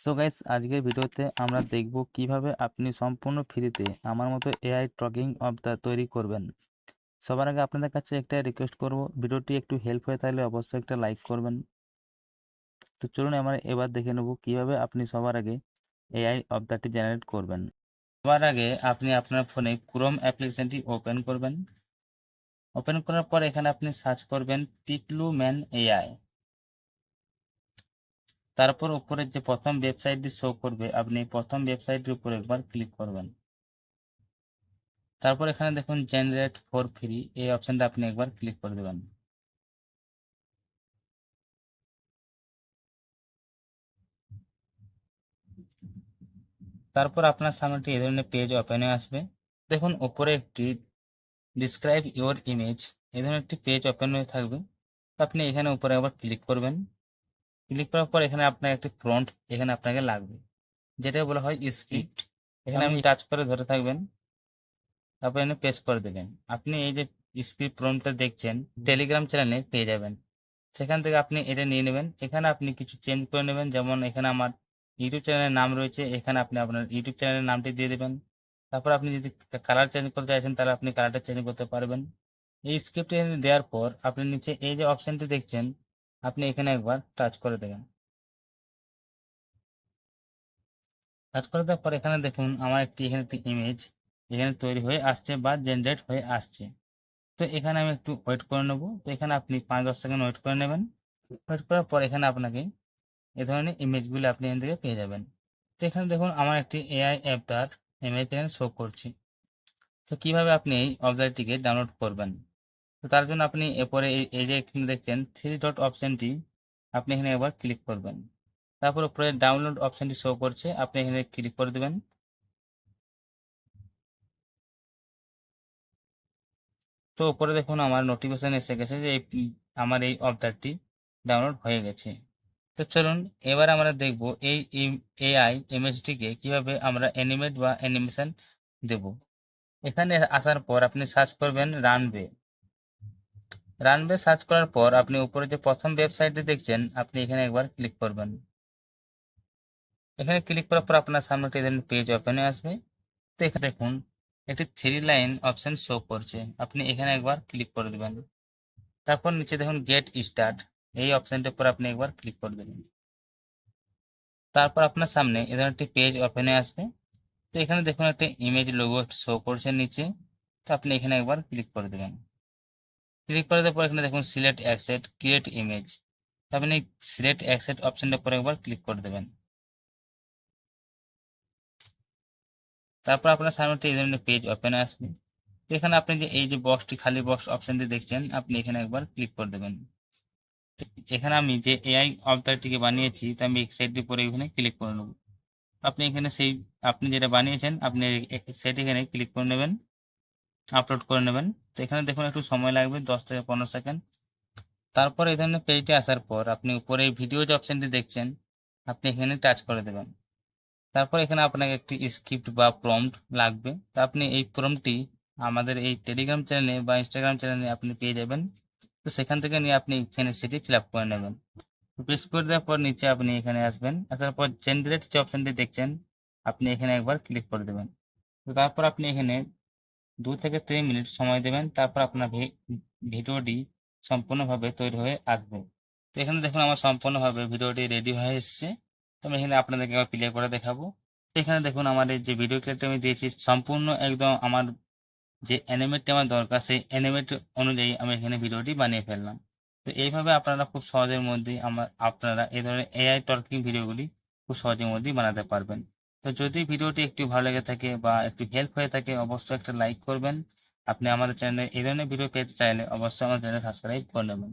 So guys আজকের ভিডিওতে আমরা দেখব কীভাবে আপনি সম্পূর্ণ ফ্রিতে আমার মতো এআই ট্রকিং অফ দ্য তৈরি করবেন। সবার আগে আপনাদের কাছে একটা রিকোয়েস্ট করব, ভিডিওটি একটু হেল্প হয়ে থাকলে অবশ্যই একটা লাইক করবেন। তো চলুন আমরা এবার দেখে নেব কীভাবে আপনি সবার আগে এআই অফ দ্যাটি জেনারেট করবেন। সবার আগে আপনি আপনার ফোনে ক্রোম অ্যাপ্লিকেশনটি ওপেন করবেন। ওপেন করার পর এখানে আপনি সার্চ করবেন টিকলু ম্যান এআই তারপর উপরে যে প্রথম ওয়েবসাইটটি শো করবে, আপনি প্রথম ওয়েবসাইটের উপর একবার ক্লিক করবেন। তারপর এখানে দেখুন জেনারেট ফর ফ্রি এই অপশনটা আপনি একবার ক্লিক করে দেবেন। তারপর আপনার সামনে একটি এই ধরনের পেজ ওপেন হয়ে আসবে। দেখুন উপরে একটি ডিসক্রাইব ইওর ইমেজ এই ধরনের একটি পেজ ওপেন হয়ে থাকবে। আপনি এখানে উপরে একবার ক্লিক করবেন। ক্লিক করার পর এখানে আপনার একটি ফ্রন্ট এখানে আপনাকে লাগবে। যেটা বলা হয় স্ক্রিপ্ট এখানে আপনি টাচ করে ধরে থাকবেন। তারপর এখানে পেস্ট করে দেবেন। আপনি এই যে স্ক্রিপ্ট প্রম্পটটা দেখছেন টেলিগ্রাম চ্যানেলে পেয়ে যাবেন। সেখান থেকে আপনি এটা নিয়ে নেবেন। এখানে আপনি কিছু চেঞ্জ করে নেবেন। যেমন এখানে আমার ইউটিউব চ্যানেলের নাম রয়েছে। এখানে আপনি আপনার ইউটিউব চ্যানেলের নামটি দিয়ে দেবেন। তারপর আপনি যদি কালার চেঞ্জ করতে চাইছেন তাহলে আপনি কালারটা চেঞ্জ করতে পারবেন। এই স্ক্রিপ্টটি দেওয়ার পর আপনি নিচে এই যে অপশনটি দেখছেন আপনি এখানে একবার টাচ করে দেবেন টাচ করে দেওয়ার পর এখানে দেখুন আমার একটি এখানে একটি ইমেজ এখানে তৈরি হয়ে আসছে বা জেনারেট হয়ে আসছে। তো এখানে আমি একটু ওয়েট করে নেব। তো এখানে আপনি পাঁচ দশ সেকেন্ড ওয়েট করে নেবেন। ওয়েট করার পর এখানে আপনাকে এ ধরনের ইমেজগুলো আপনি এখান থেকে পেয়ে যাবেন। তো এখানে দেখুন আমার একটি এআই অ্যাপ তার ইমেজ এখানে শো করছে। তো কীভাবে আপনি এই অবজারটিকে ডাউনলোড করবেন? তো তার জন্য আপনি এরপরে এই যে এখানে দেখছেন থ্রি ডট অপশনটি আপনি এখানে একবার ক্লিক করবেন। তারপর উপরে ডাউনলোড অপশনটি শো করছে, আপনি এখানে ক্লিক করে দেবেন। তো উপরে দেখুন আমার নোটিফিকেশন এসে গেছে যে এই, আমার এই অবতারটি ডাউনলোড হয়ে গেছে। তো চলুন, এবার আমরা দেখব এই এআই ইমেজটিকে কীভাবে আমরা অ্যানিমেট বা অ্যানিমেশন দেব। এখানে আসার পর আপনি সার্চ করবেন রানওয়ে রানওয়ে সার্চ করার পর আপনি উপরে যে প্রথম ওয়েবসাইটটি দেখছেন, আপনি এখানে একবার ক্লিক করবেন। এখানে ক্লিক করার পর আপনার সামনে একটি পেজ ওপেন ওপেনে আসবে। তো এখানে দেখুন, একটি থ্রি লাইন অপশন শো করছে। আপনি এখানে একবার ক্লিক করে দেবেন। তারপর নিচে দেখুন গেট স্টার্ট এই অপশনটার উপর আপনি একবার ক্লিক করে দেবেন। তারপর আপনার সামনে এ ধরনের একটি পেজ ওপেন ওপেনে আসবে। তো এখানে দেখুন, একটা ইমেজ লোগো শো করছে নিচে। তো আপনি এখানে একবার ক্লিক করে দেবেন। ক্লিক করে দেওয়ার পর এখানে দেখুন সিলেক্ট অ্যাকসেট ক্রিয়েট ইমেজ আপনি সিলেক্ট অ্যাকসেট অপশনটার পরে একবার ক্লিক করে দেবেন। তারপর আপনার সামনে এই ধরনের পেজ ওপেন আসবে। এখানে আপনি যে এই যে বক্সটি খালি বক্স অপশনটি দেখছেন, আপনি এখানে একবার ক্লিক করে দেবেন। এখানে আমি যে এআই অবতারটিকে বানিয়েছি, তা আমি সাইডটির পরে এখানে ক্লিক করে নেব। আপনি এখানে সেই, আপনি যেটা বানিয়েছেন, আপনি সেটি এখানে ক্লিক করে নেবেন আপলোড করে নেবেন। এখানে দেখুন একটু সময় লাগবে, দশ থেকে পনেরো সেকেন্ড। তারপর এই ধরনের পেজটি আসার পর আপনি উপরে ভিডিও যে অপশনটি দেখছেন, আপনি এখানে টাচ করে দেবেন। তারপর এখানে আপনাকে একটি স্ক্রিপ্ট বা প্রম্পট লাগবে। তো আপনি এই প্রম্পটটি আমাদের এই টেলিগ্রাম চ্যানেলে বা ইনস্টাগ্রাম চ্যানেলে আপনি পেয়ে যাবেন। তো সেখান থেকে নিয়ে আপনি এখানে সেটি ফিল আপ করে নেবেন। পেস্ট করে দেওয়ার পর নিচে আপনি এখানে আসবেন। আসার পর জেনারেট যে অপশানটি দেখছেন, আপনি এখানে একবার ক্লিক করে দেবেন। তো তারপর আপনি এখানে দু থেকে তিন মিনিট সময় দেবেন, তারপর আপনার ভিডিওটি সম্পূর্ণভাবে তৈরি হয়ে আসবে। তো এখানে দেখুন আমার সম্পূর্ণভাবে ভিডিওটি রেডি হয়ে এসছে। তো আমি এখানে আপনাদেরকে আবার প্লে করে দেখাবো। এখানে দেখুন আমাদের যে ভিডিও ক্লিপটা আমি দিয়েছি, সম্পূর্ণ একদম আমার যে অ্যানিমেটটি আমার দরকার, সেই অ্যানিমেট অনুযায়ী আমি এখানে ভিডিওটি বানিয়ে ফেললাম। তো এইভাবে আপনারা খুব সহজের মধ্যেই আমার, আপনারা এই ধরনের এআই টর্কিং ভিডিওগুলি খুব সহজের মধ্যেই বানাতে পারবেন। তো যদি ভিডিওটি একটু ভালো লেগে থাকে বা একটু হেল্প হয়ে থাকে, অবশ্যই একটা লাইক করবেন। আপনি আমাদের চ্যানেলে এই ধরনের ভিডিও পেতে চাইলে অবশ্যই আমার চ্যানেল সাবস্ক্রাইব করে নেবেন।